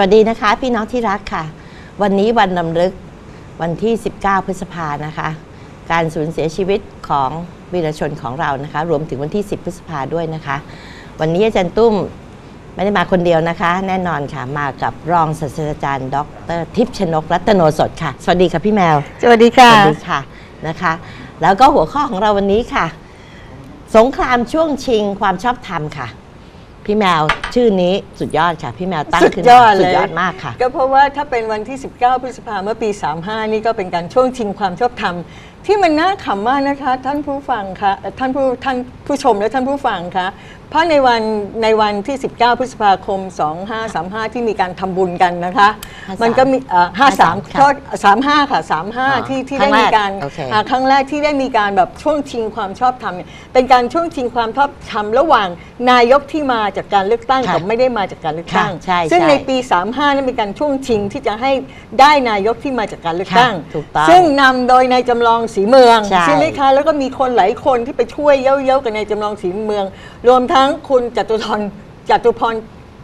สวัสดีนะคะพี่น้องที่รักค่ะ วันนี้วันรำลึกวันที่ 19 พฤษภานะคะ การสูญเสียชีวิตของวีรชนของเรานะคะ รวมถึงวันที่ 10 พฤษภาด้วยนะคะ วันนี้อาจารย์ตุ้มไม่ได้มาคนเดียวนะคะ แน่นอนค่ะมากับรองศาสตราจารย์ ดร ทิพย์ชนกรัตโนสดค่ะ สวัสดีค่ะพี่แมว สวัสดีค่ะสวัสดีค่ะนะคะ แล้วก็หัวข้อของเราวันนี้ค่ะ สงครามช่วงชิงความชอบธรรมค่ะ พี่แมวชื่อนี้สุดยอดค่ะ พี่แมวตั้งสุดขึ้นยอมาดเลยสุดยอดมากค่ะ ก็เพราะว่าถ้าเป็นวันที่ 19 พฤษภาเมื่อปี 35 นี่ก็เป็นการช่วงชิงความชอบธรรม ที่มันน่าขำมากนะคะ ท่านผู้ฟังคะเอ่อท่านผู้ท่านผู้ชมและท่านผู้ฟังคะเพราะในวันในวันที่ 19 พฤษภาคม 2535 ที่มีการทำบุญกันนะคะ 53มันก็มีเอ่อ53ค่ะโทษ35 ค่ะ 35 ที่ที่ครั้ได้งแรกมีการโอเคอ่าครั้งแรกที่ได้มีการแบบช่วงชิงความชอบธรรมเนี่ยเป็นการช่วงชิงความชอบธรรมระหว่างนายกที่มาจากการเลือกตั้งค่ะกับไม่ได้มาจากการเลือกตั้งค่ะใช่ซึ่งใช่ในปี 35 นั้นเป็นการช่วงชิงที่จะให้ได้นายกที่มาจากการเลือกตั้ง ค่ะถูกต้อง ซึ่งนำโดยนายจำลองสีเมืองใช่ไหมคะ แล้วก็มีคนหลายคนที่ไปช่วยเย้าๆกับนายจำลองสีเมือง รวมทั้งคุณจตุพรจตุพร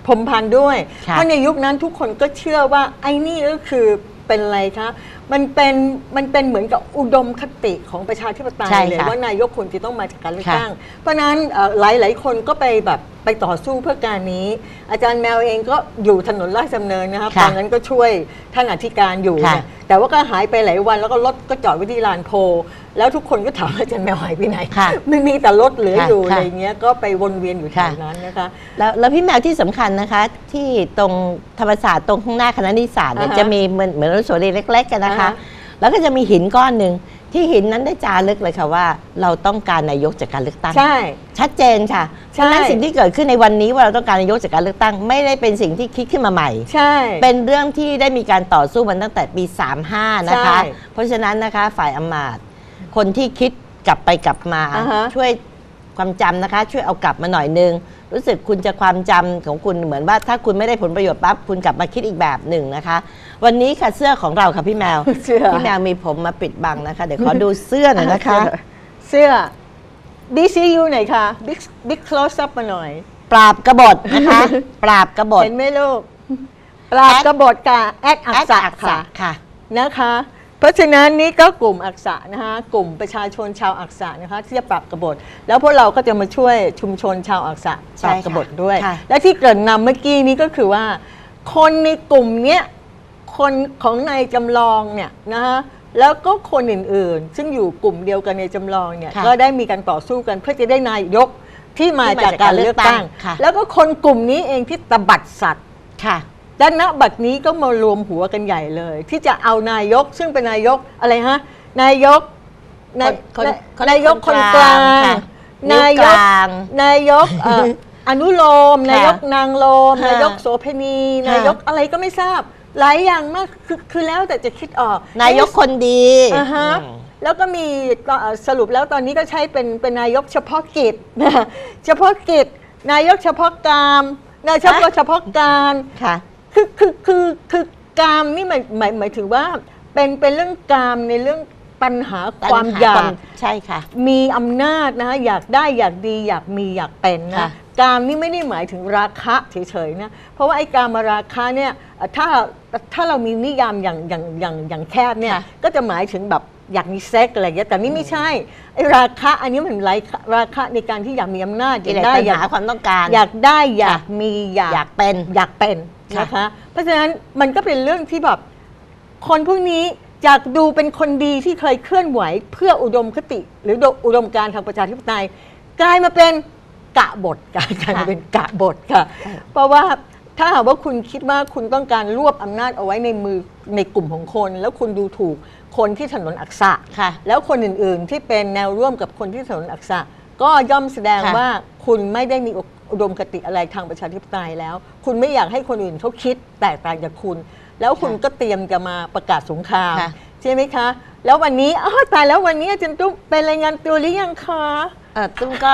พรหมพันธ์ด้วย ค่ะ เพราะในยุคนั้นทุกคนก็เชื่อว่าไอ้นี่ก็คือเป็นอะไรคะมันเป็นมันเป็นเหมือนกับอุดมคติของประชาธิปไตยใช่เลยค่ะว่านายกควรจะต้องมาจากการเลือกค่ะ ตั้ง เพราะฉะนั้นหลายหลายๆคนก็ไปแบบไปต่อสู้เพื่อการนี้ อาจารย์แมวเองก็อยู่ถนนราชดำเนินนะครับค่ะตอนนั้นก็ช่วยท่านอธิการอยู่ค่ะเนี่ยแต่ว่าก็หายไปหลายวันแล้วก็รถก็จอดไว้ที่ลานโพแล้วทุกคนก็ถามว่าอาจารย์แมวหายไปไหนค่ะไม่มีแต่รถเหลือค่ะอยู่ค่ะอะไรเงี้ยก็ไปวนเวียนอยู่แถวค่ะ นั้นนะคะ แล้วแล้วพี่แมวที่สำคัญนะคะ ที่ตรงธรรมศาสตร์ตรงข้างหน้าคณะนิสสาสตร์เนี่ยอ่าฮะจะมีเหมือนเหมือนอนุสาวรีย์เล็กๆกันนะคะ อ่าฮะแล้วก็จะมีหินก้อนหนึ่ง ที่หินนั้นได้จารึกเลยค่ะว่า เราต้องการนายกจากการเลือกตั้ง ใช่ ชัดเจนค่ะใช่ฉะนั้นสิ่งที่เกิดขึ้นในวันนี้ว่าเราต้องการนายกจากการเลือกตั้ง ไม่ได้เป็นสิ่งที่คิดขึ้นมาใหม่ ใช่ เป็นเรื่องที่ได้มีการต่อสู้มันตั้งแต่ปี 35 นะคะ ใช่เพราะฉะนั้นนะคะฝ่ายอำมาตย์คนที่คิดกลับไปกลับมา อ่าฮะช่วยความจำนะคะ ช่วยเอากลับมาหน่อยนึง รู้สึกคุณจะความจำของคุณเหมือนว่าถ้าคุณไม่ได้ผลประโยชน์ปั๊บคุณกลับมาคิดอีกแบบหนึ่งนะคะ วันนี้ค่ะเสื้อของเราค่ะพี่แมว เสื้อ พี่แมวมีผมมาปิดบังนะคะ เดี๋ยวขอดูเสื้อหน่อยนะคะ เสื้อ BCU หน่อยค่ะ Big Big Close Up มาหน่อย ปราบกบฏนะคะ ปราบกบฏเห็นไหมลูกปราบกบฏกับแอดอักษะอักษะค่ะ ค่ะ นะคะ เพราะฉะนั้นนี่ก็กลุ่มอักษะนะคะ กลุ่มประชาชนชาวอักษะนะคะที่จะปรับกบฏ แล้วพวกเราก็จะมาช่วยชุมชนชาวอักษะใช่ปรับค่ะกบฏด้วย ค่ะ และที่เกริ่นนำเมื่อกี้นี้ก็คือว่า คนในกลุ่มเนี้ย คนของนายจำลองเนี่ยนะคะแล้วก็คนอื่นๆ ซึ่งอยู่กลุ่มเดียวกันในจำลองเนี่ยค่ะก็ได้มีการต่อสู้กันเพื่อจะได้นายกที่มาที่มาจากจากกาการรเลือกตั้งเลือกตั้งค่ะแล้วก็คนกลุ่มนี้เองที่ตบัดสัตว์ ค่ะ ด้านณบัดนี้ก็มารวมหัวกันใหญ่เลย ที่จะเอานายกซึ่งเป็นนายกอะไรฮะนายกนายคนคนนายกคนกลาง ค่ะนายนิ้วกกลาง นายกเอ่อ อนุโลม ค่ะนายกนางโลม ค่ะนายกโสเพณี ค่ะ นายกอะไรก็ไม่ทราบ หลายอย่างมากคือคือแล้วแต่จะคิดออกนายกคนดีอ่าฮะอืม แล้วก็มีเอ่อสรุปแล้วตอนนี้ก็ใช้เป็นเป็นนายกเฉพาะกิจนะเฉพาะกิจ นายกเฉพาะกามนายกเฉพาะเฉพาะการ ค่ะ คือคือคือคือกามนี่หมายหมายหมายถึงว่าเป็นเป็นเรื่องกามในเรื่องปัญหาความปัญหอยากใช่ค่ะ มีอำนาจนะคะอยากได้อยากดีอยากมีอยากเป็นนะค่ะ กามนี่ไม่ได้หมายถึงราคะเฉยๆนะเพราะว่าไอ้กามราคะเนี่ยเอ่อถ้าถ้าเรามีนิยามอย่างอย่างอย่างอย่างแคบเนี่ยค่ะก็จะหมายถึงแบบอยากมีเซ็กอะไรอย่างเงี้ยแต่นี่ไม่ใช่ไอ้ราคะอันนี้มันไรราคะในการที่อยากมีอำนาจอกิยากเลสได้ตัณอยากหาความต้องการ อยากได้อยากมีอยากอยากเป็นอยากเป็นค่ะนะคะเพราะฉะนั้นมันก็เป็นเรื่องที่แบบคนพวกนี้จากดูเป็นคนดีที่เคยเคลื่อนไหว เพื่ออุดมคติ หรืออุดมการณ์ทางประชาธิปไตยกลายมาเป็น กะบทกลายกลายมาเป็นกะบทค่ะ เพราะว่าถ้าหากว่าคุณคิดว่าคุณต้องการรวบอำนาจเอาไว้ในมือในกลุ่มของคน แล้วคุณดูถูกคนที่ถนนอักษะค่ะ แล้วคนอื่นๆที่เป็นแนวร่วมกับคนที่ถนนอักษะ ก็ย่อมแสดงค่ะว่าคุณไม่ได้มีอุดมคติอะไรทางประชาธิปไตยแล้ว คุณไม่อยากให้คนอื่นเขาคิดแตกต่างจากคุณ แล้วคุณก็เตรียมจะมาประกาศสงครามค่ะใช่ไหมคะ แล้ววันนี้อ้าวตายแล้ววันนี้อาจารย์ตุ๊กไปรายงานตัวหรือยังคะ เออตุ้มก็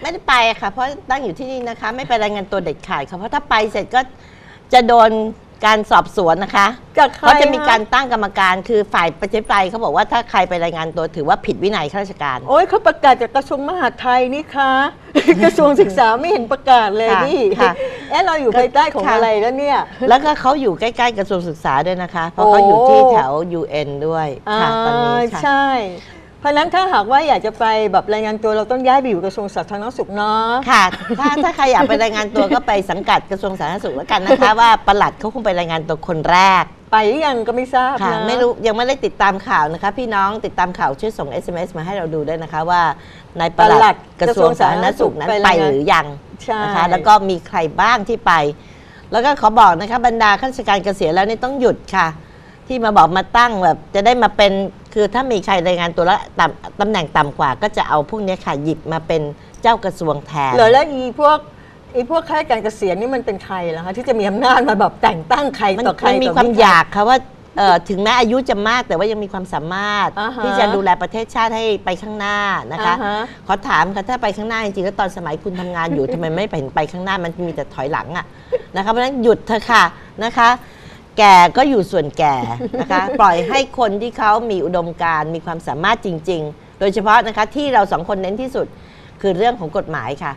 ไม่ได้ไปค่ะ เพราะตั้งอยู่ที่นี่นะคะ ไม่ไปรายงานตัวเด็ดขาดค่ะเพราะถ้าไปเสร็จก็จะโดน การสอบสวนนะคะจากใครเขาจะมีการฮตั้งกรรมการคือฝ่ายประชาธิปไตยเขาบอกว่าถ้าใครไปรายงานตัวถือว่าผิดวินัยข้าราชการ โอ้ยเขาประกาศจากกระทรวงมหาดไทยนี่คะ กระทรวงศึกษาไม่เห็นประกาศเลยค่ะนี่ค่ะ เอ๊ะเราอยู่ภายใต้ของค่ะ อะไรแล้วเนี่ย แล้วก็เขาอยู่ใกล้ๆกระทรวงศึกษาด้วยนะคะ เพราะโอ้เขาอยู่ที่แถว UN ด้วยค่ะตอนนี้อ่าค่ะ ใช่เพ ราะฉะนั้นถ้าหากว่าอยากจะไปแบบรายงานตัวเราต้องย้ายไปอยู่กระทรวงสาธารณสุขเนาะ ค่ะ ถ้าถ้าใครอยากไปรายงานตัวก็ไปสังกัดกระทรวงสาธารณสุขแล้วกันนะคะว่าปลัดเขาคงไปรายงานตัวคนแรก ไปหรือยังก็ไม่ทราบค่ะ นะ ไม่รู้ยังไม่ได้ติดตามข่าวนะคะ พี่น้องติดตามข่าวช่วยส่ง SMS มาให้เราดูด้วยนะคะว่านายปลัดกระทรวงสาธารณสุขนั้นไปหรือยัง ใช่ นะคะแล้วก็มีใครบ้างที่ไป แล้วก็ขอบอกนะคะบรรดาข้าราชการเกษียณแล้วนี่ต้องหยุดค่ะ ที่มาบอกมาตั้งแบบจะได้มาเป็น คือถ้ามีใครรายงานตัวแล้วตำตำแหน่งต่ำกว่า ก็จะเอาพวกเนี้ยค่ะหยิบมาเป็นเจ้ากระทรวงแทน เหรอแล้วอีพวกอีพวกข้าราชการเกษียณนี่มันเป็นใครล่ะคะที่จะมีอำนาจมาแบบแต่งตั้งใครมันต่อใครมันมีต่อความใรอยากค่ะว่าเอ่อถึงแม้อายุจะมากแต่ว่ายังมีความสามารถ อ่าฮะที่จะดูแลประเทศชาติให้ไปข้างหน้านะคะ อ่าฮะ ขอถามค่ะถ้าไปข้างหน้าจริงๆแล้วตอนสมัยคุณทำงานอยู่ ทำไมไม่เห็นไปข้างหน้ามันมีแต่ถอยหลังอะนะคะเพราะฉะนั้นหยุดเถอะค่ะนะคะ แก่ก็อยู่ส่วนแก่นะคะ ปล่อยให้คนที่เขามีอุดมการณ์มีความสามารถจริง ๆ โดยเฉพาะนะคะที่เราสองคนเน้นที่สุดคือเรื่องของกฎหมายค่ะ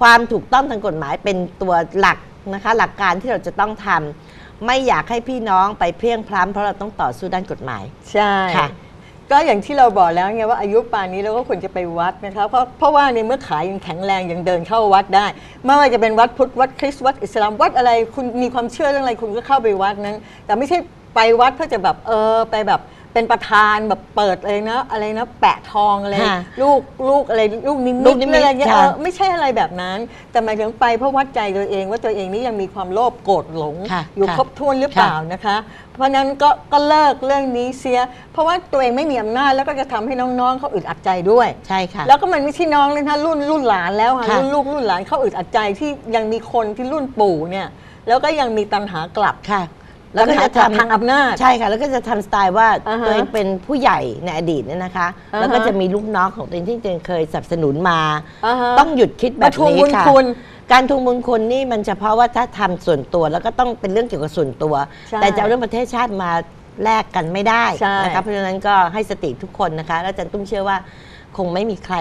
ความถูกต้องทางกฎหมายเป็นตัวหลักนะคะ หลักการที่เราจะต้องทำไม่อยากให้พี่น้องไปเพลียงพล้ำเพราะเราต้องต่อสู้ด้านกฎหมาย ใช่ ค่ะ ก็อย่างที่เราบอกแล้วไงว่าอายุป่านนี้เราก็ควรจะไปวัดนะคะเพราะเพราะว่าในเมื่อขายังแข็งแรงยังเดินเข้าวัดได้ ไม่ว่าจะเป็นวัดพุทธวัดคริสต์วัดอิสลามวัดอะไรคุณมีความเชื่อเรื่องอะไรคุณก็เข้าไปวัดนั้น แต่ไม่ใช่ไปวัดเพื่อจะแบบเออไปแบบ เป็นประธานแบบเปิดเลยนะอะไรนะแปะทองอะไรค่ะลูกลูกอะไรลูกนิลูมิตกนิมิตอะไรเงี้ยค่ะ เออไม่ใช่อะไรแบบนั้น แต่หมายถึงไปเพราะวัดใจตัวเองว่าตัวเองนี่ยังมีความโลภโกรธหลง ค่ะอยู่ค่ะครบถ้วนหรือเปล่านะคะ เพราะฉะนั้นก็ก็เลิกเรื่องนี้เสีย เพราะว่าตัวเองไม่มีอำนาจแล้วก็จะทำให้น้องๆเขาอึดอัดใจด้วย ใช่ค่ะ แล้วก็มันไม่ใช่น้องเลยนะรุ่นรุ่นหลานแล้วค่ะค่ะรุ่นลูกรุ่นหลานเขาอึดอัดใจที่ยังมีคนที่รุ่นปู่เนี่ยแล้วก็ยังมีตัณหากลับ ค่ะ แล้วก็ตัณหาจะทำทางอำนาจ ใช่ค่ะ แล้วก็จะทำสไตล์ว่าอ่าฮะตัวเองเป็นผู้ใหญ่ในอดีตเนี่ยนะคะ อ่าฮะ แล้วก็จะมีลูกน้องของตัวเองที่ตัวเองเคยสนับสนุนมา อ่าฮะ ต้องหยุดคิดแบบมาทวงนี้บุญค่ะ คุณการทวงบุญคุณนี่มันเฉพาะว่าถ้าทำส่วนตัวแล้วก็ต้องเป็นเรื่องเกี่ยวกับส่วนตัว ใช่แต่จะเอาเรื่องประเทศชาติมาแลกกันไม่ได้ใช่ นะคะเพราะฉะนั้นก็ให้สติทุกคนนะคะ แล้วอาจารย์ตุ้มเชื่อว่าคงไม่มีใคร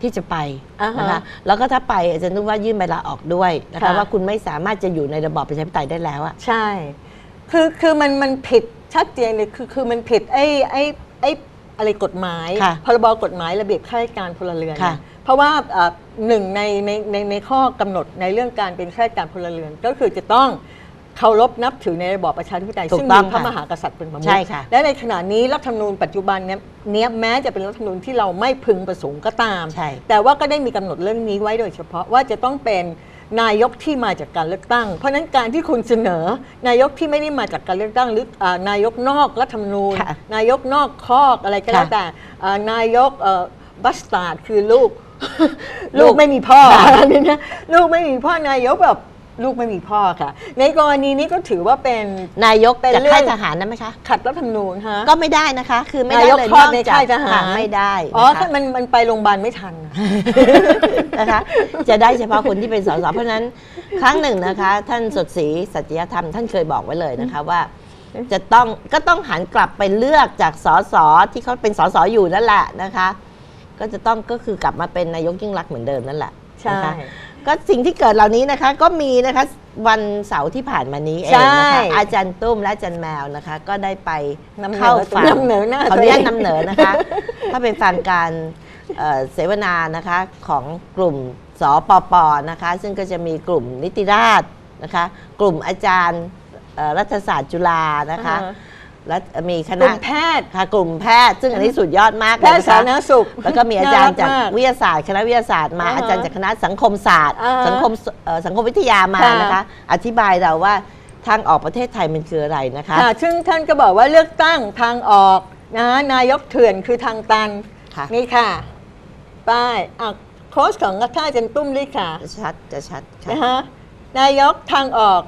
ที่จะไปอ่าฮะนะคะ แล้วก็ถ้าไปอาจารย์ตุ้มว่ายื่นใบลาออกด้วยนะคะค่ะ ว่าคุณไม่สามารถจะอยู่ในระบอบประชาธิปไตยได้แล้วอะ ใช่ คือคือมันมันผิดชัดเจนเลยคือคือมันผิดไอ้ไอ้ไอ้อะไรกฎหมาย ค่ะพรบกฎหมายระเบียบข้าราชการพลเรือนค่ะ เนี่ยเพราะว่าเอ่อหนึ่งในในในในข้อกำหนดในเรื่องการเป็นข้าราชการพลเรือน ก็คือจะต้องเคารพนับถือในระบอบประชาธิปไตยถูกซึ่งต้มีองพระค่ะมหากษัตริย์เป็นประมุขใช่ค่ะ และในขณะนี้รัฐธรรมนูญปัจจุบันเนี้ยเนี้ยแม้จะเป็นรัฐธรรมนูญที่เราไม่พึงประสงค์ก็ตาม ใช่ แต่ว่าก็ได้มีกำหนดเรื่องนี้ไว้โดยเฉพาะว่าจะต้องเป็น นายกที่มาจากการเลือกตั้ง เพราะฉะนั้นการที่คุณเสนอ นายกที่ไม่ได้มาจากการเลือกตั้งหรืออ่านายกนอกรัฐธรรมนูญ ค่ะนายกนอกคอกอะไรก็แล้วค่ะแต่อ่านายกบัสตาร์ดคือลูก ลูลูกกไม่มีพ่อค่ะอันนี้นะลูกไม่มีพ่อนายกแบบ ลูกไม่มีพ่อค่ะ ในกรณีนี้ก็ถือว่าเป็น นายกเป็นจากเรื่อง ค่ายทหารได้ไหมคะ ขัดรัฐธรรมนูญฮะ ก็ไม่ได้นะคะ คือไม่ได้นายกเลยคลอดนอกในจากค่ายทหาร ค่ะไม่ได้อ๋อนะคะ มันมันไปโรงพยาบาลไม่ทันนะนะคะจะได้เฉพาะคนที่เป็นสสเพราะฉะนั้นครั้งหนึ่งนะคะ ท่านสดศรีสัจยธรรมท่านเคยบอกไว้เลยนะคะว่า จะต้องก็ต้องหันกลับไปเลือกจากสสที่เขาเป็นสสอยู่นั่นแหละนะคะ ก็จะต้องก็คือกลับมาเป็นนายกยิ่งรักษณ์เหมือนเดิมนั่นแหละใช่นะคะ ก็สิ่งที่เกิดเหล่านี้นะคะ ก็มีนะคะวันเสาร์ที่ผ่านมานี้เองนะใช่ คะอาจารย์ตุ้มและอาจารย์แมวนะคะ ก็ได้ไปนำเหนอเข้าฝันนำเหนอหน้าขออนุญาตตัวเองนำเหนอนะคะถ้าไปฟังการเอ่อเสวนานะคะของกลุ่มสปปนะคะ ซึ่งก็จะมีกลุ่มนิติราษฎร์นะคะ กลุ่มอาจารย์เอ่อรัฐศาสตร์จุฬานะคะ อ่าฮะ และมีคกณะลุ่มแพทย์ค่ะกลุ่มแพทย์ ซึ่งอันนี้สุดยอดมากแพเลยทย์นะสาคะธารณสุข แล้วก็มีอาจารย์จากน่รักมวิทยาศาสตร์ คณะวิทยาศาสตร์มาอ่าฮะอาจารย์จากคณะสังคมศาสตร์อ่าฮะสังคมเอ่อสังคมวิทยามาค่ะนะคะ อธิบายเราว่าทางออกประเทศไทยมันคืออะไรนะคะค่ะซึ่งท่านก็บอกว่าเลือกตั้งทางออกนะนายกเถื่อนคือทางตันค่ะนี่ค่ะป้ายอะโค้ชของท่านอาจารย์ตุ้มด้วยค่ะจะชัดจะชัดค่ะนะฮะนายกทางออก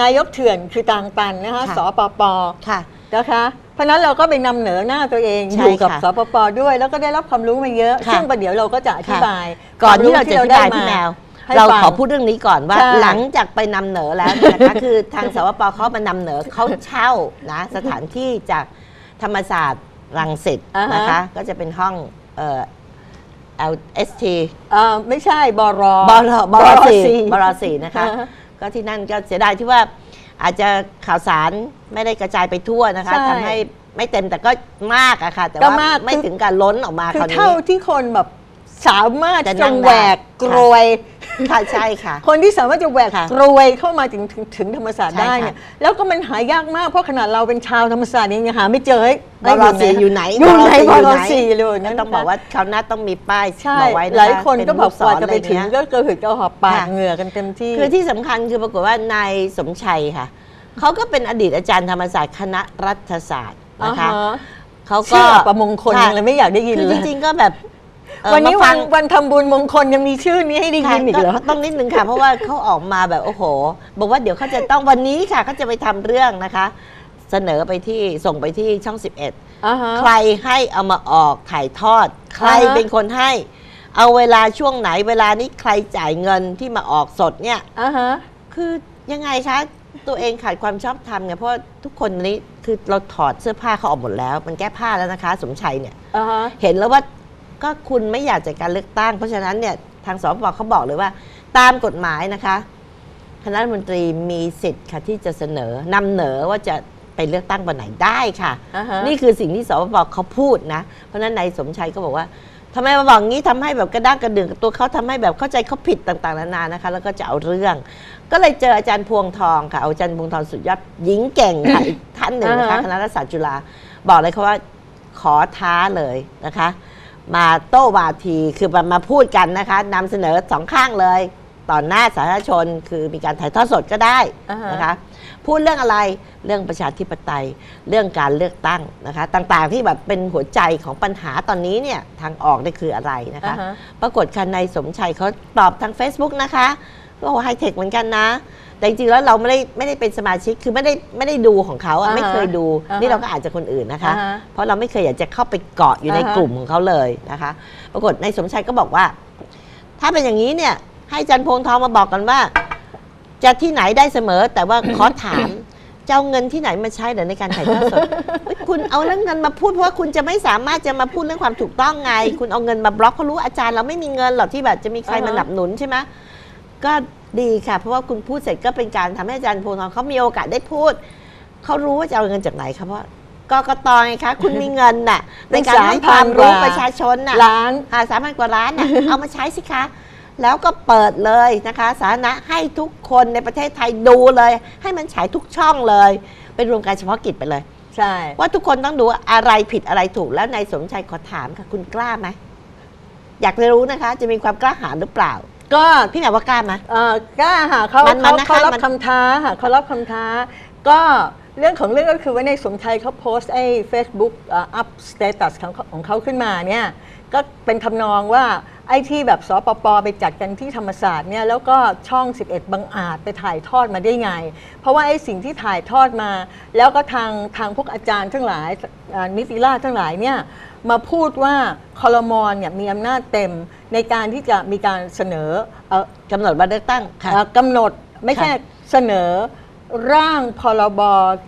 นายกเถื่อนคือทางตันนะคะค่ะสปปค่ะ นะคะ เพราะฉะนั้นเราก็ไปนำเหนือหน้าตัวเองใช่อยู่กับค่ะสปปด้วย แล้วก็ได้รับความรู้มาเยอะ ค่ะ ซึ่งประเดี๋ยวเราก็จะอธิบายก่อนที่เราจะอธิบายควมพี่แมว ให้เราฟัง ขอพูดเรื่องนี้ก่อนว่า ใช่หลังจากไปนำเหนอแล้วเนี่ยนะคะ คือทางสวปเขามานำเหนอเขาเช่านะสถานที่จากธรรมศาสตร์รังสิตอ่าฮะ นะคะ ก็จะเป็นห้องเอ่อ LST เอ่อไม่ใช่บร บรบรสี่สี่บรสี่นะคะ อ่าฮะก็ที่นั่นก็เสียดายที่ว่า อาจจะข่าวสารไม่ได้กระจายไปทั่วนะคะใช่ ทำให้ไม่เต็มแต่ก็มากอะค่ะ แต่ก็ว่ามาก ไม่คือถึงการล้นออกมาคืคอราวนี้ เท่าที่คนแบบ สามารถจะจะนั่งได้แหวกกรวย ค่ะใช่ค่ะ คนที่สามารถจะแหวกค่ะกรวยเข้ามาถึงถึงถึงธรรมศาสตร์ใช่ได้ค่ะเนี่ยแล้วก็มันหายากมากเพราะขนาดเราเป็นชาวธรรมศาสตร์เองยังหาไม่เจอเฮ้ยบรสี่อยู่ไหนอยู่ไหนบบรรสี่สี่อยู่ไหนเลยนั่นต้องบอกว่าคราวหน้าต้องมีป้ายใช่บอกไว้นะคะหลายคนก็บอกเป็กว่าลูศรจะไปถึงอรเงี้ยก็กระหืดกระหอบปากค่ะ เหงื่อกันเต็มที่ คือที่สำคัญคือปรากฏว่านายสมชัยค่ะ เขาก็เป็นอดีตอาจารย์ธรรมศาสตร์คณะรัฐศาสตร์นะคะอ่าฮะ เขาก็ชื่อประมงคลค่ะยังเลยไม่อยากได้ยินคือเลจย ริงๆก็แบบ เอ่อวันนี้มาวัฟันง วันทำบุญมงคลยังมีชื่อนี้ให้ได้ยินอีกเหรอค่ะต้องนิดนึงค่ะ เพราะว่าเขาออกมาแบบโอ้โห บอกว่าเดี๋ยวเขาจะต้องวันนี้ค่ะเขาจะไปทำเรื่องนะคะ เสนอไปที่ส่งไปที่ช่อง 11 อ่าฮะ ใครให้เอามาออกถ่ายทอด ใครอ่าฮะ เป็นคนให้ เอาเวลาช่วงไหนเวลานี้ใครจ่ายเงินที่มาออกสดเนี่ย อ่าฮะ คือยังไงคะ ตัวเองขาดความชอบธรรมไงเพราะว่าทุกคนนี้คือเราถอดเสื้อผ้าเขาออกหมดแล้ว มันแก้ผ้าแล้วนะคะ สมชัยเนี่ย อ่าฮะ เห็นแล้วว่า ก็คุณไม่อยากจัดการเลือกตั้ง เพราะฉะนั้นเนี่ยทางสปปเขาบอกเลยว่า ตามกฎหมายนะคะคณะรัฐมนตรีมีสิทธิ์ค่ะที่จะเสนอนำเหนอว่าจะไปเลือกตั้งวันไหนได้ค่ะ อ่าฮะ นี่คือสิ่งที่สปปเขาพูดนะ เพราะฉะนั้นนายสมชัยก็บอกว่าทำไมมาบอกงี้ทำให้แบบกระด้างกระเดื่องกับตัวเขาทำให้แบบเข้าใจเขาผิดต่างๆนานานะคะ แล้วก็จะเอาเรื่อง ก็เลยเจออาจารย์พวงทองค่ะอาจารย์พวงทองสุดยอดหญิงเก่งค่ะอีกท่านหนึ่งนะคะอ่าฮะ คณะรัฐศาสตร์จุฬาบอกเลยค่ะว่าขอท้าเลยนะคะ มาโต้วาทีคือมามาพูดกันนะคะนำเสนอสองข้างเลย ต่อหน้าสาธารณชน คือมีการถ่ายทอดสดก็ได้อ่าฮะ นะคะ พูดเรื่องอะไรเรื่องประชาธิปไตย เรื่องการเลือกตั้งนะคะ ต่างๆที่แบบเป็นหัวใจของปัญหาตอนนี้เนี่ยทางออกได้คืออะไรนะคะ อ่าฮะ ปรากฏคันในายสมชัยเขาตอบทาง Facebook นะคะ ก็บอกไฮเทคเหมือนกันนะ แต่จริงๆแล้วเราไม่ได้ไม่ได้เป็นสมาชิกคือไม่ได้ไม่ได้ดูของเขาอะอ่าฮะไม่เคยดู อ่าฮะนี่เราก็อาจจะคนอื่นนะคะ อ่าฮะเพราะเราไม่เคยอยากจะเข้าไปเกาะอยู่ในอ่าฮะ กลุ่มของเขาเลยนะคะ ปรากฏนายสมชัยก็บอกว่า ถ้าเป็นอย่างนี้เนี่ย ให้จันพงทองมาบอกกันว่า จะที่ไหนได้เสมอ แต่ว่าขอถาม จะเอาเงินที่ไหนมาใช้เดี๋ยวในการถ่ายทอดสด เฮ้ยคุณเอาเรื่องเงินมาพูดเพราะว่าคุณจะไม่สามารถจะมาพูดเรื่องความถูกต้องไง คุณเอาเงินมาบล็อกเขารู้อาจารย์เราไม่มีเงินหรอกที่แบบจะมีใครมาอ่าฮะหนับหนุนใช่ไหม ก็ดีค่ะ เพราะว่าคุณพูดเสร็จก็เป็นการทำให้อาจารย์พงทองเขามีโอกาสได้พูด เขารู้ว่าจะเอาเงินจากไหนครับเพราะกกตไงคะ คุณมีเงินน่ะในการให้ความรู้ประชาชนน่ะล้านอ่าสามพันกว่าล้านน่ะเอามาใช้สิคะ แล้วก็เปิดเลยนะคะ สาธารณะให้ทุกคนในประเทศไทยดูเลย ให้มันฉายทุกช่องเลย เป็นโรงการเฉพาะกิจไปเลย ใช่ ว่าทุกคนต้องดูว่าอะไรผิดอะไรถูกแล้วนายสมชัยขอถามค่ะ คุณกล้าไหมอยากจะรู้นะคะ จะมีความกล้าหาญหรือเปล่า ก็พี่แหม่มว่ากล้าไหม เอ่อกล้าค่ะเขามันมัเขานนะคะเขารับมัน คำท้าค่ะเขารับคำท้า ก็เรื่องของเรื่องก็คือว่าในสมชัยเขาโพสต์ไอ้ Facebook อัพสเตตัสของเขาของเขาขึ้นมาเนี่ยก็เป็นทำนองว่าไอ้ที่แบบสปปไปจัดกันที่ธรรมศาสตร์เนี่ยแล้วก็ช่อง 11 บังอาจไปถ่ายทอดมาได้ไง เพราะว่าไอ้สิ่งที่ถ่ายทอดมา แล้วก็ทางทางพวกอาจารย์ทั้งหลายอ่านิติราษฎร์ทั้งหลายเนี่ย มาพูดว่าคอรมอนเนี่ยมีอำนาจเต็มในการที่จะมีการเสนอเอ่อกำหนดวันเลือกตั้งค่ะ เอ่อกำหนดไม่ใช่ค่ะเสนอร่างพรบ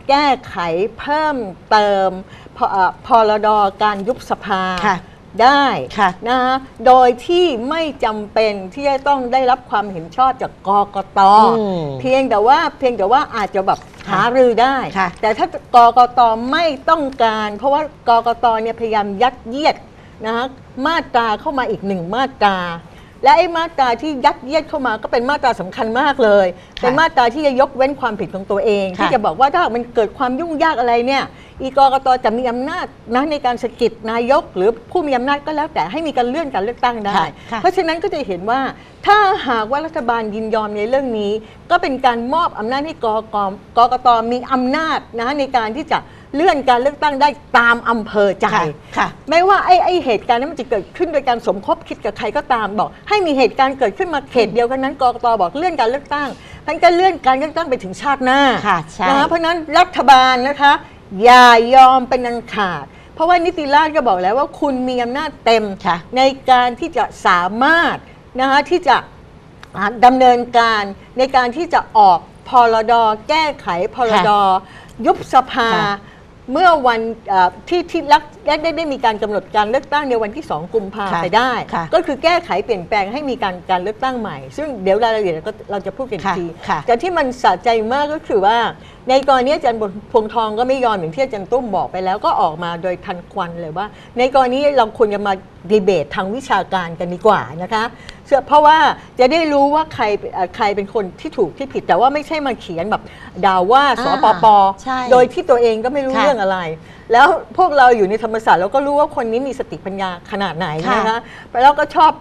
แก้ไขเพิ่มเติมพเอ่อพรดการยุบสภาค่ะ ได้ค่ะนะฮะโดยที่ไม่จำเป็นที่จะต้องได้รับความเห็นชอบจากกกต อืม เพียงแต่ว่าเพียงแต่ว่าอาจจะแบบค่ะ หารือได้ ค่ะแต่ถ้ากกตไม่ต้องการ เพราะว่ากกตเนี่ยพยายามยัดเยียดนะฮะมาตราเข้ามาอีกหนึ่งมาตรา และไอ้มาตราที่ยัดเยียดเข้ามาก็เป็นมาตราสำคัญมากเลยค่ะเป็นมาตราที่จะยกเว้นความผิดของตัวเองค่ะที่จะบอกว่าถ้ามันเกิดความยุ่งยากอะไรเนี่ย อีกกตจะมีอำนาจนะในการสะกิดนายก หรือผู้มีอำนาจก็แล้วแต่ให้มีการเลื่อนการเลือกตั้งได้ค่ะค่ะเพราะฉะนั้นก็จะเห็นว่า ถ้าหากว่ารัฐบาลยินยอมในเรื่องนี้ ก็เป็นการมอบอำนาจให้กกกกตมีอำนาจนะในการที่จะ เลื่อนการเลือกตั้งได้ตามอำเภอใจค่ะค่ะไม่ว่าไอ้ไอ้เหตุการณ์นั้นมันจะเกิดขึ้นโดยการสมคบคิดกับใครก็ตามบอก ให้มีเหตุการณ์เกิดขึ้นมาเขตเดียวกันนั้นกกตบอกเลื่อนการเลือกตั้งท่านก็เลื่อนการเลือกตั้งไปถึงชาติหน้าค่ะใช่นะเพราะฉะนั้นรัฐบาลนะคะ อย่ายอมเป็นอันขาด เพราะว่านิติราษฎร์ก็บอกแล้วว่าคุณมีอำนาจเต็มค่ะในการที่จะสามารถนะคะที่จะอ่าดำเนินการในการที่จะออกพรดแก้ไขพรดยุบสภาค่ะ เมื่อวันเอ่อที่ที่รักได้ได้ได้มีการกำหนดการเลือกตั้งในวันที่ 2 กุมภาค่ะไปได้ ค่ะก็คือแก้ไขเปลี่ยนแปลงให้มีการการเลือกตั้งใหม่ ซึ่งเดี๋ยวรายละเอียดก็เราจะพูดกันอีกค่ะทีค่ะ แต่ที่มันสะใจมากก็คือว่า ในกรณีอาจารย์พวงทองก็ไม่ยอมอย่างที่อาจารย์ตุ้มบอกไปแล้วก็ออกมาโดยทันควันเลยว่า ในกรณีเราควรจะมาดีเบตทางวิชาการกันดีกว่านะคะเชื่อเพราะว่าจะได้รู้ว่าใครเอ่อใครเป็นคนที่ถูกที่ผิดแต่ว่าไม่ใช่มาเขียนแบบด่าว่าสปปใช่โดยที่ตัวเองก็ไม่รู้ค่ะเรื่องอะไร แล้วพวกเราอยู่ในธรรมศาสตร์เราก็รู้ว่าคนนี้มีสติปัญญาขนาดไหนค่ะนะคะแล้วก็ชอบ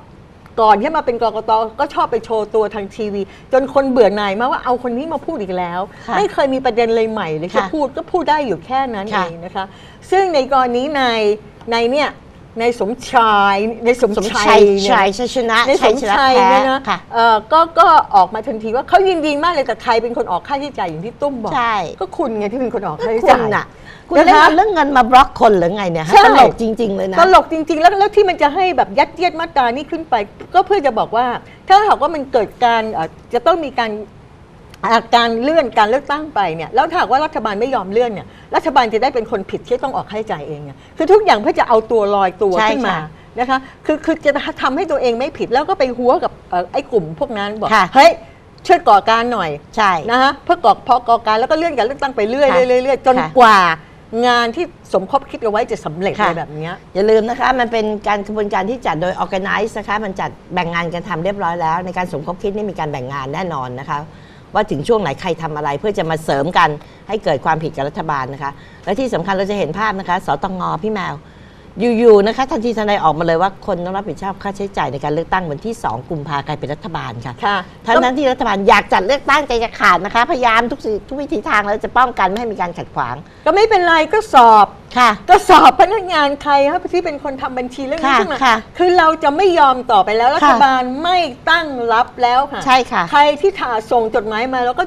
ก่อนที่มาเป็นกกตก็ชอบไปโชว์ตัวทางทีวี จนคนเบื่อหน่ายมากว่าเอาคนนี้มาพูดอีกแล้ว ค่ะไม่เคยมีประเด็นเลยใหม่เลยค่ะจะพูดก็พูดได้อยู่แค่นั้นเอค่ะ งนะคะ ซึ่งในกรณีในในเนี่ย ในสมชายในสมสมชัชัยยเนี่ย ชัยชชนะในสชัยมชนะชัยแพ้เนี่ยนะค่ะเอ่อก็ก็ออกมาทันทีว่าเขายินดีมากเลยแต่ใครเป็นคนออกค่าใช้จ่ายอย่างที่ตุ้มบอก ใช่ก็คุณไงที่เป็นคนออกค่าใช้คุจ่าณยน่ะคุณนะคะเล่นเอาเรื่องเงินมาบล็อกคนหรือไงเนี่ยฮะใช่ ตลกจริง ๆ เลยนะ ตลกจริง ๆ แล้วแล้วที่มันจะให้แบบยัดเยียดมาตรานี้ขึ้นไป ก็เพื่อจะบอกว่า ถ้าหากว่ามันเกิดการเอ่อจะต้องมีการอ่า การเลื่อนการเลือกตั้งไปเนี่ยแล้วถ้าหากว่ารัฐบาลไม่ยอมเลื่อนเนี่ยรัฐบาลจะได้เป็นคนผิดที่ต้องออกค่าใช้จ่ายเองเนี่ยคือทุกอย่างเพื่อจะเอาตัวลอยตัวใช่ขึ้นมาค่ะนะคะคือคือจะทำให้ตัวเองไม่ผิดแล้วก็ไปหัวกับเอ่อไอ้กลุ่มพวกนั้นบอกค่ะ เฮ้ยช่วยก่อการหน่อย ใช่ นะฮะเพื่อก่อพอก่อการแล้วก็เลื่อนการเลือกตั้งไปเรื่อยค่ะๆเรื่อยๆจนค่ะกว่างานที่สมคบคิดเอาไว้จะสำเร็จค่ะ อะไรแบบเนี้ย อย่าลืมนะคะมันเป็นการกระบวนการที่จัดโดย organize นะคะมันจัดแบ่งงานกันทำเรียบร้อยแล้ว ในการสมคบคิดนี่มีการแบ่งงานแน่นอนนะคะ ว่าถึงช่วงไหนใครทำอะไร เพื่อจะมาเสริมกันให้เกิดความผิดกับรัฐบาลนะคะ และที่สำคัญเราจะเห็นภาพนะคะสตงพี่แมว อยู่ๆนะคะทันทีทันใดออกมาเลยว่าคนต้องรับผิดชอบค่าใช้จ่ายในการเลือกตั้งวันที่ 2 กุมภาพันธ์กลายเป็นรัฐบาลค่ะค่ะทั้งนั้นที่รัฐบาลอยากจัดเลือกตั้งใจจะขาดนะคะ พยายามทุกสิ่งทุกวิธีทางแล้วจะป้องกันไม่ให้มีการขัดขวาง ก็ไม่เป็นไรก็สอบค่ะ ก็สอบพนักงานใครครับที่เป็นคนทำบัญชีเรื่องนี้ค่ะขึ้นมาค่ะคือเราจะไม่ยอมต่อไปแล้วรัฐค่ะบาลไม่ตั้งรับแล้วค่ะใช่ค่ะ ใครที่ถาส่งจดหมายมาแล้วก็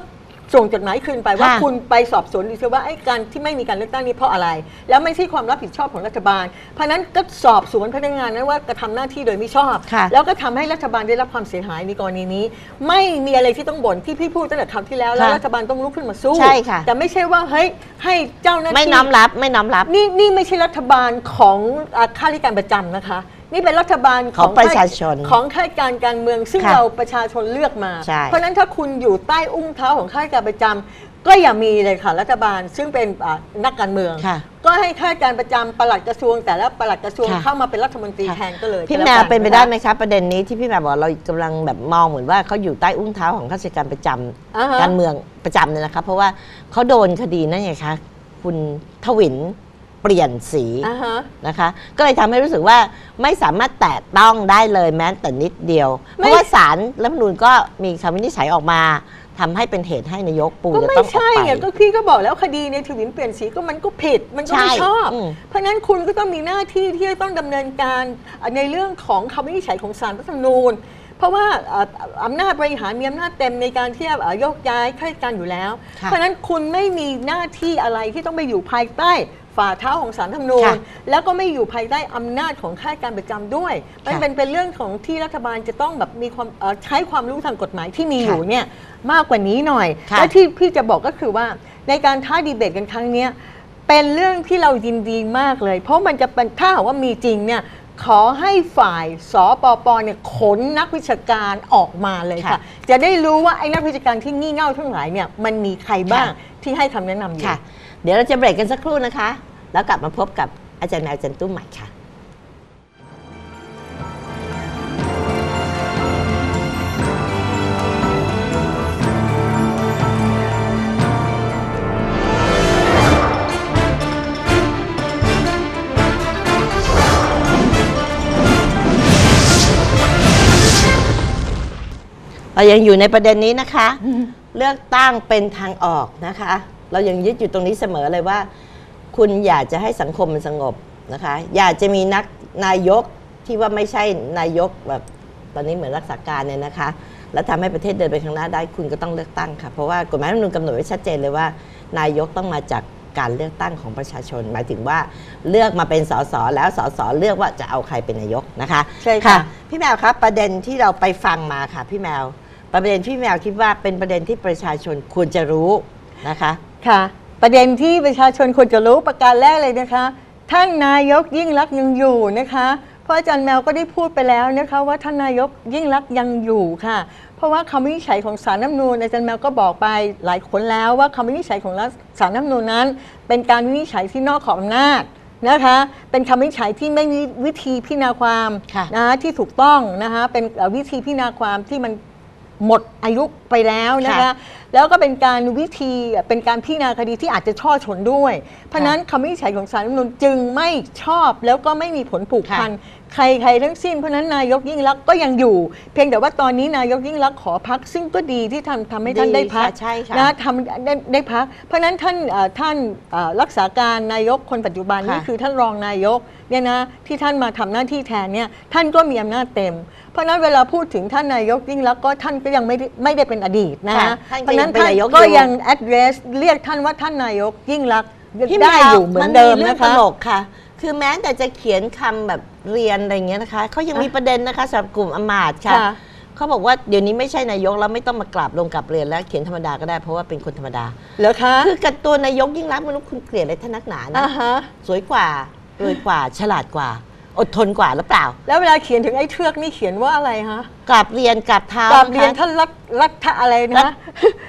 ส่งจดหมายคืนไปว่าค่ะคุณไปสอบสวนดูซิว่าไอ้การที่ไม่มีการเลือกตั้งนี้เพราะอะไร แล้วไม่ใช่ความรับผิดชอบของรัฐบาล เพราะฉะนั้นก็สอบสวนพนักงานนั้นว่ากระทำหน้าที่โดยไม่ชอบ ค่ะ แล้วก็ทำให้รัฐบาลได้รับความเสียหายในกรณีนี้ ไม่มีอะไรที่ต้องบ่นที่พี่พูดตั้งแต่คราวที่แล้วแล้วค่ะรัฐบาลต้องลุกขึ้นมาสู้ใช่ค่ะ แต่ไม่ใช่ว่าเฮ้ยให้เจ้าหน้าที่ ไม่น้อมรับไม่น้อมรับ นี่นี่ไม่ใช่รัฐบาลของอ่าข้าราชการประจำนะคะ นี่เป็นรัฐบาลของประชาชนของข้าราชการการเมือง ซึ่งค่ะเราประชาชนเลือกมา ใช่ เพราะฉะนั้นถ้าคุณอยู่ใต้อุ้งเท้าของข้าราชการประจำก็อย่ามีเลยค่ะรัฐบาลซึ่งเป็นอ่านักการเมือง ค่ะ ก็ให้ข้าราชการประจำปลัดกระทรวง แต่ละปลัดกระทรวงค่ะ เข้ามาเป็นรัฐมนตรีค่ะแทนก็เลยพี่ก็แมล้วกัเป็นไปได้ะคะไหมคะประเด็นนี้ที่พี่แมวบอกเรากำลังแบบมองเหมือนว่าเขาอยู่ใต้อุ้งเท้าของข้าราชการประจำอ่าฮะ การเมืองประจำเนี่ยนะคะเพราะว่าเขาโดนคดีนั่นไงคะคุณทวิน เปลี่ยนสีอ่าฮะ นะคะ ก็เลยทำให้รู้สึกว่าไม่สามารถแตะต้องได้เลยแม้แต่นิดเดียว เพราะว่าศาลรัฐธรรมนูญก็มีคำวินิจฉัยออกมาทำให้เป็นเหตุให้นายกปูก็จะไม่ต้องออกใช่ไปไงก็พี่ก็บอกแล้วคดีในทวินเปลี่ยนสีก็มันก็ผิดมันก็ไม่ใช่ชอบ อืม เพราะฉะนั้นคุณก็ต้องมีหน้าที่ที่จะต้องดำเนินการในเรื่องของคำวินิจฉัยของศาลรัฐธรรมนูญ เพราะว่าเอ่ออำนาจบริหารมีอำนาจเต็มในการที่จะเอ่อโยกย้ายข้าราชการอยู่แล้ว ค่ะ เพราะฉะนั้นคุณไม่มีหน้าที่อะไรที่ต้องไปอยู่ภายใต้ ฝ่าเท้าของศาลรัฐธรรมนูญ ค่ะแล้วก็ไม่อยู่ภายใต้อำนาจของข้าราชการประจำด้วยมันค่ะเป็นเป็นเรื่องของที่รัฐบาลจะต้องแบบมีความเอ่อใช้ความรู้ทางกฎหมายที่มีค่ะอยู่เนี่ยมากกว่านี้หน่อย ค่ะ และที่พี่จะบอกก็คือว่าในการท้าดีเบตกันครั้งเนี้ยเป็นเรื่องที่เรายินดีมากเลย เพราะมันจะเป็นถ้าหากว่ามีจริงเนี่ยขอให้ฝ่ายสปปเนี่ยขนนักวิชาการออกมาเลยค่ะ ค่ะจะได้รู้ว่าไอ้นักวิชาการที่งี่เง่าทั้งหลายเนี่ยมันมีใครบ้างค่ะที่ให้คำแนะนำอยู่ ค่ะ เดี๋ยวเราจะเบรกกันสักครู่นะคะ แล้วกลับมาพบกับอาจารย์แมวอาจันตุ้มใหม่ค่ะเรายังอยู่ในประเด็นนี้นะคะ เลือกตั้งเป็นทางออกนะคะ เรายังยึดอยู่ตรงนี้เสมอเลยว่า คุณอยากจะให้สังคมมันสงบนะคะ อยากจะมีนักนายกที่ว่าไม่ใช่นายกแบบตอนนี้เหมือนรักษาการเนี่ยนะคะ แล้วทำให้ประเทศเดินไปข้างหน้าได้คุณก็ต้องเลือกตั้งค่ะ เพราะว่ากฎหมายรัฐธรรมนูญกำหนดไว้ชัดเจนเลยว่า นายกต้องมาจากการเลือกตั้งของประชาชน หมายถึงว่าเลือกมาเป็นสสแล้วสสเลือกว่าจะเอาใครเป็นนายกนะคะใช่ค่ะ พี่แมวครับประเด็นที่เราไปฟังมาค่ะ พี่แมว ประเด็นที่แมวคิดว่าเป็นประเด็นที่ประชาชนควรจะรู้นะคะ ค่ะ ประเด็นที่ประชาชนควรจะรู้ประการแรกเลยนะคะ ท่านนายกยิ่งรักษณ์ยังอยู่นะคะ เพราะอาจารย์แมวก็ได้พูดไปแล้วนะคะ ว่าท่านนายกยิ่งรักษณ์ยังอยู่ค่ะ เพราะว่าคำวินิจฉัยของศาลน้ำนูนอาจารย์แมวก็บอกไปหลายคนแล้วว่าคำวินิจฉัยของศาลน้ำนูนนั้น เป็นการวินิจฉัยที่นอกขอบอำนาจนะคะ เป็นคำวินิจฉัยที่ไม่มีวิธีพิจารณาความค่ะ นะที่ถูกต้องนะคะ เป็นเอ่อวิธีพิจารณาความที่มัน หมดอายุไปแล้วนะคะค่ะแล้วก็เป็นการวิธีเป็นการพิจารณาคดีที่อาจจะช่อฉนด้วย เพราะฉะนั้นคำวินิจฉัยของศาลรัฐธรรมนูญจึงไม่ชอบแล้วก็ไม่มีผลผูกพัน ใครใครทั้งสิ้นเพราะฉะนั้นนายกยิ่งรักษณ์ก็ยังอยู่ เพียงแต่ว่าตอนนี้นายกยิ่งรักษณ์ขอพัก ซึ่งก็ดีที่ทำทำให้ท่านดีได้พักค่ะใช่ค่ะ นะทำได้ได้พัก เพราะฉะนั้นท่านเอ่อท่านเอ่อรักษาการนายกคนปัจจุบันนี่ค่ะ คือท่านรองนายกเนี่ยนะที่ท่านมาทำหน้าที่แทนเนี่ยท่านก็มีอำนาจเต็ม เพราะฉะนั้นเวลาพูดถึงท่านนายกยิ่งรักษณ์ก็ท่านก็ยังไม่ได้ไม่ได้เป็นอดีตนะค่ะฮะท่านเพก็ราะฉะยันั้งนเป็นท่านนายกก็อยู่ยัง address เรียกท่านว่าท่านนายกยิ่งรักษณ์พี่ได้แมวอยู่เหมือนเดิมรื่นะงคะ ตลกค่ะ คือแม้แต่จะเขียนคำแบบเรียนอะไรอย่างเงี้ยนะคะเขายังมีประเด็นนะคะสำหรับกลุ่มอำมาตย์ค่ะค่ะเขาบอกว่าเดี๋ยวนี้ไม่ใช่นายกแล้วไม่ต้องมากราบลงกราบเรียนแล้วเขียนธรรมดาก็ได้เพราะว่าเป็นคนธรรมดาเหรอคะคือกับตัวนายกยิ่งรักษณ์ไม่รู้คุณเกลียดอะไรท่านนักหนานะอ่าฮะสวยกว่ารวยกว่าฉลาดกว่า อดทนกว่าหรือเปล่า แล้วเวลาเขียนถึงไอ้เทือกนี่เขียนว่าอะไรฮะกราบเรียนกราบเท้ากราบเรียนนะคะท่านรัฐรัฐอะไรรันะฐ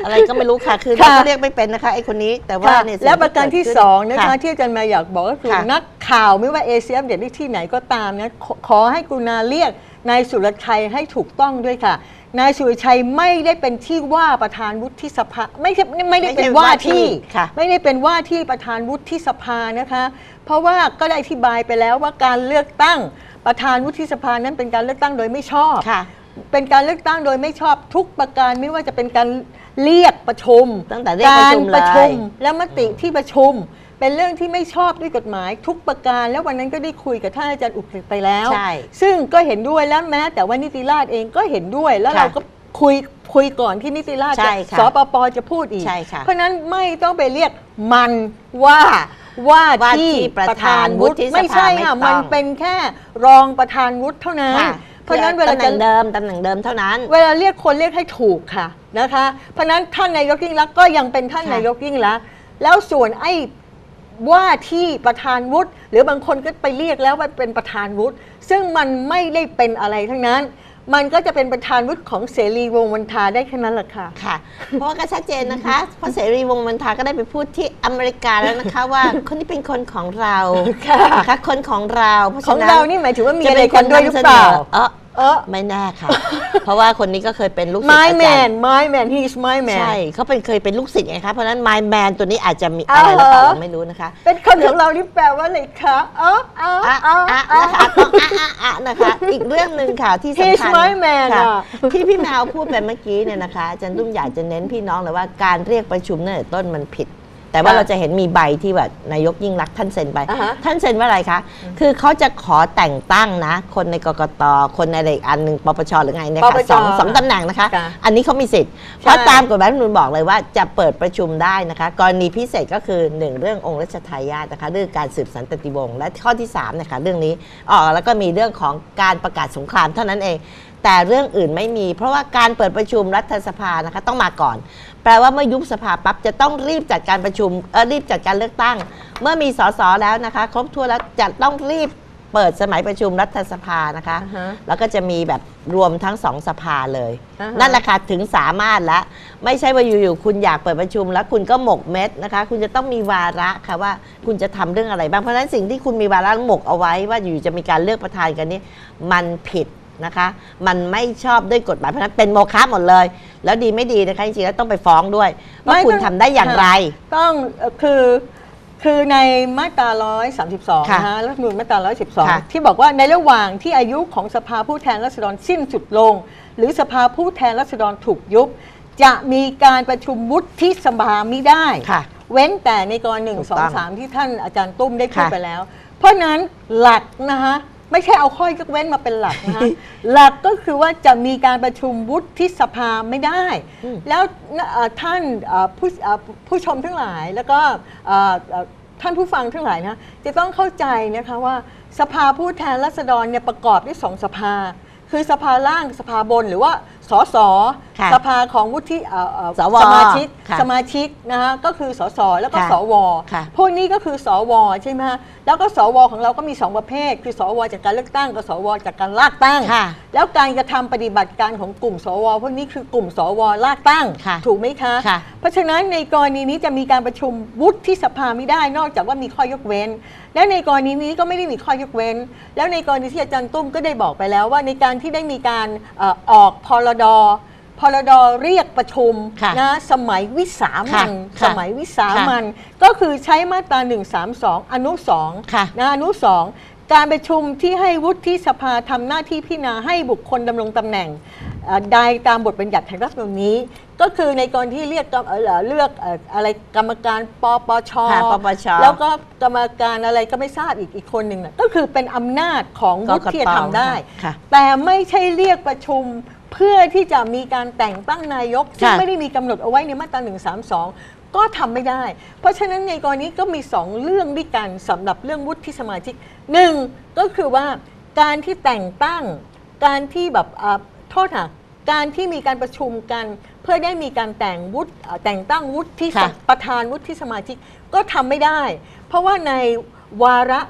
อะไรก็ไม่รู้ค่ะคือค่ะเราก็เรียกไม่เป็นนะคะไอ้คนนี้แต่ว่าค่ะเนี่ยสิ่งแล้วประการที่เกิดสขึ้องนะคะค่ะที่อาจารย์มาอยากบอกก็คือค่ะนัก ข่าวไม่ว่าเอเชียเด็ดที่ไหนก็ตามนะขอขอให้กรุณาเรียกนายสุรชัยให้ถูกต้องด้วยค่ะ นายสุรชัยไม่ได้เป็นที่ว่าประธานวุฒิสภาไม่ใช่ไม่ได้เป็นว่าที่ค่ะไม่ได้เป็นว่าที่ประธานวุฒิสภานะคะ เพราะว่าก็ได้อธิบายไปแล้วว่าการเลือกตั้งประธานวุฒิสภานั้นเป็นการเลือกตั้งโดยไม่ชอบค่ะ เป็นการเลือกตั้งโดยไม่ชอบทุกประการไม่ว่าจะเป็นการเรียกประชุมตั้งแต่เรียกประชุมการประชุมเลยและมติที่ประชุม เป็นเรื่องที่ไม่ชอบด้วยกฎหมายทุกประการ แล้ววันนั้นก็ได้คุยกับท่านอาจารย์อุกฤษไปแล้ว ใช่ ซึ่งก็เห็นด้วยแล้วแม้แต่ว่านิติราษฎร์เองก็เห็นด้วยแล้วค่ะเราก็คุยคุยก่อนที่นิติราษฎร์ใช่จะค่ะสปปจะพูดอีก ใช่ค่ะเพราะฉะนั้นไม่ต้องไปเรียกมันว่าว่าว่าที่ที่ประธานวุฒิสภาไม่ใช่ค่ะไม่ต้อง มันเป็นแค่รองประธานวุฒิเท่านั้น ค่ะเพราะฉะนั้นเวลาตำแหจะ น่งเดิมตำแหน่งเดิมเท่านั้น เวลาเรียกคนเรียกให้ถูกค่ะนะคะ เพราะฉะนั้นท่านนายกยิ่งรักษณ์ก็ยังเป็นท่านค่ะนายกยิ่งรักษณ์แล้วส่วนไอ้ ว่าที่ประธานวุฒิหรือบางคนก็ไปเรียกแล้วว่าเป็นประธานวุฒิซึ่งมันไม่ได้เป็นอะไรทั้งนั้น มันก็จะเป็นประธานวุฒิของเสรีวงศ์วันทาได้แค่นั้นแหละค่ะ ค่ะ เพราะว่าก็ชัดเจนนะคะ เพราะเสรีวงศ์มันทาก็ได้ไปพูดที่อเมริกาแล้วนะคะว่าคนที่เป็นคนของเราค่ะนะคะคนของเราเพราะขฉะองนั้นเรานี่หมายถึงว่ามีจะอะไรเป็นคกันนด้วยหรือเปล่านำสนอเออ เออ ไม่แน่ค่ะ เพราะว่าคนนี้ก็เคยเป็นลูกศิษย์ my อาจาร man ย์ my man he is my man ใช่เขาเป็นเคยเป็นลูกศิษย์ไงคะเพราะฉะนั้น my man ตัวนี้อาจจะมีอะไรหรือเปล่าอ่าฮะเราไม่รู้นะคะ เป็นคนของเรานี่แปลว่าอะไรคะเออเอออะเอออะเออนะคะต้องอะอะอะนะคะ อีกเรื่องหนึ่งค่ะที่สำ He's คัญ my man ค่ะอะที่พี่แมวพูดไปเมื่อกี้เนี่ยนะคะอาจารย์ตุ้มอยากจะเน้นพี่น้องเลยว่าการเรียกประชุมเนี่ยต้นมันผิด แต่ว่าค่ะเราจะเห็นมีใบที่แบบนายกยิ่งรักษณ์ท่านเซ็นไป อ่าฮะท่านเซ็นว่าอะไรคะ คือเขาจะขอแต่งตั้งนะ คนในกกตคนในอะไรอีกอันหนึ่งปปชหรือไงเนยปคะปชสองสองตำแหน่งนะคะ ค่ะอันนี้เขามีสิทธิ์ เพใช่ราะตามกฎหมายรัฐธรรมนูญบอกเลยว่าจะเปิดประชุมได้นะคะ กรณีพิเศษก็คือหนึ่งเรื่ององค์รัชทายาทนะคะเรื่องการสืบสันตติวงศ์และข้อที่3นะคะเรื่องนี้อ๋อแล้วก็มีเรื่องของการประกาศสงครามเท่านั้นเอง แต่เรื่องอื่นไม่มี เพราะว่าการเปิดประชุมรัฐสภานะคะต้องมาก่อน แปลว่าเมื่อยุบสภาปั๊บจะต้องรีบจัดการประชุมเออรีบจัดการเลือกตั้ง เมื่อมีสสแล้วนะคะครบถ้วนแล้วจะต้องรีบเปิดสมัยประชุมรัฐสภานะคะอ่าฮะแล้วก็จะมีแบบรวมทั้งสองสภาเลยอ่าฮะนั่นแหละค่ะถึงสามารถแล้ว ไม่ใช่ว่าอยู่ๆคุณอยากเปิดประชุมแล้วคุณก็หมกเม็ดนะคะ คุณจะต้องมีวาระค่ะว่าคุณจะทำเรื่องอะไรบ้าง เพราะฉะนั้นสิ่งที่คุณมีวาระหมกเอาไว้ว่าอยู่จะมีการเลือกประธานกันนี่มันผิด นะคะ มันไม่ชอบด้วยกฎหมายเพราะฉะนั้นเป็นโมฆะหมดเลย แล้วดีไม่ดีนะคะจริงๆแล้วต้องไปฟ้องด้วยว่าไม่คุณต้องทำได้อย่างไร ต้องเอ่อคือคือในมาตรา 132ค่ะนะฮะรัฐธรรมนูญมาตรา ค่ะ112 ที่บอกว่าในระหว่างที่อายุของสภาผู้แทนราษฎรสิ้นสุดลง หรือสภาผู้แทนราษฎรถูกยุบ จะมีการประชุมวุฒิสภาไม่ได้ ค่ะเว้นแต่ในกรณีหนึ่งถูกสอต้งองสามที่ท่านอาจารย์ตุ้มได้พูดค่ะ ไปแล้ว เพราะฉะนั้นหลักนะคะ ไม่ใช่เอาข้อยกเว้นมาเป็นหลักนะคะหลักก็คือว่าจะมีการประชุมวุฒิสภาไม่ได้อืมแล้วเอ่อท่านเอ่อผู้เอ่อผู้ชมทั้งหลายแล้วก็เอ่อเอ่อท่านผู้ฟังทั้งหลายนะจะต้องเข้าใจนะคะว่าสภาผู้แทนราษฎรเนี่ยประกอบด้วยสองสภา คือสภาล่างสภาบนหรือว่า สสสค่ะสภาของวุฒิเอ่อเอ่อสวสมาชิกค่ะสมาชิกนะคะก็คือสสแล้วก็ค่ะสวค่ะพวกนี้ก็คือสวใช่ไหมฮะแล้วก็สวของเราก็มีสองประเภท คือสวจากการเลือกตั้งกับสวจากการลากตั้ง ค่ะแล้วการกระทำปฏิบัติการของกลุ่มสวพวกนี้คือกลุ่มสวลากตั้ง ค่ะถูกไหมคะ ค่ะ เพราะฉะนั้นในกรณีนี้จะมีการประชุมวุฒิสภาไม่ได้นอกจากว่ามีข้อยกเว้น และในกรณีนี้ก็ไม่ได้มีข้อยกเว้น แล้วในกรณีที่อาจารย์ตุ้มก็ได้บอกไปแล้วว่าในการที่ได้มีการเอ่อออกพรดพรดเรียกประชุมค่ะนะสมัยวิสามันค่ะสมัยวิสามันก็คือใช้มาตรา 132 อนุค่ะ2นะอนุ 2 การประชุมที่ให้วุฒิสภาทำหน้าที่พิจารณาให้บุคคลดำรงตำแหน่งเอ่อ ใดตามบทบัญญัติแห่งรัฐธรรมนูญนี้ ก็คือในกรณีที่เรียกกรรมเอ่อเลือกเอ่ออะไรกรรมการปปชค่ะปปชแล้วก็กรรมการอะไรก็ไม่ทราบอีกอีกคนหนึ่งน่ะก็คือเป็นอำนาจของวุฒิที่จะทำได้ ค่ะ แต่ไม่ใช่เรียกประชุมเพื่อที่จะมีการแต่งตั้งนายกซึ่งค่ะ ไม่ได้มีกำหนดเอาไว้ในมาตรา 132 ก็ทำไม่ได้ เพราะฉะนั้นในกรณีก็มี 2 เรื่องด้วยกันสำหรับเรื่องวุฒิสมาชิกหนึ่งก็คือว่าการที่แต่งตั้ง การที่แบบอ่า โทษค่ะ การที่มีการประชุมกันเพื่อได้มีการแต่งวุฒิอ่าแต่งตั้งวุฒิค่ะ ประธานวุฒิสมาชิกก็ทำไม่ได้ เพราะว่าในวาระ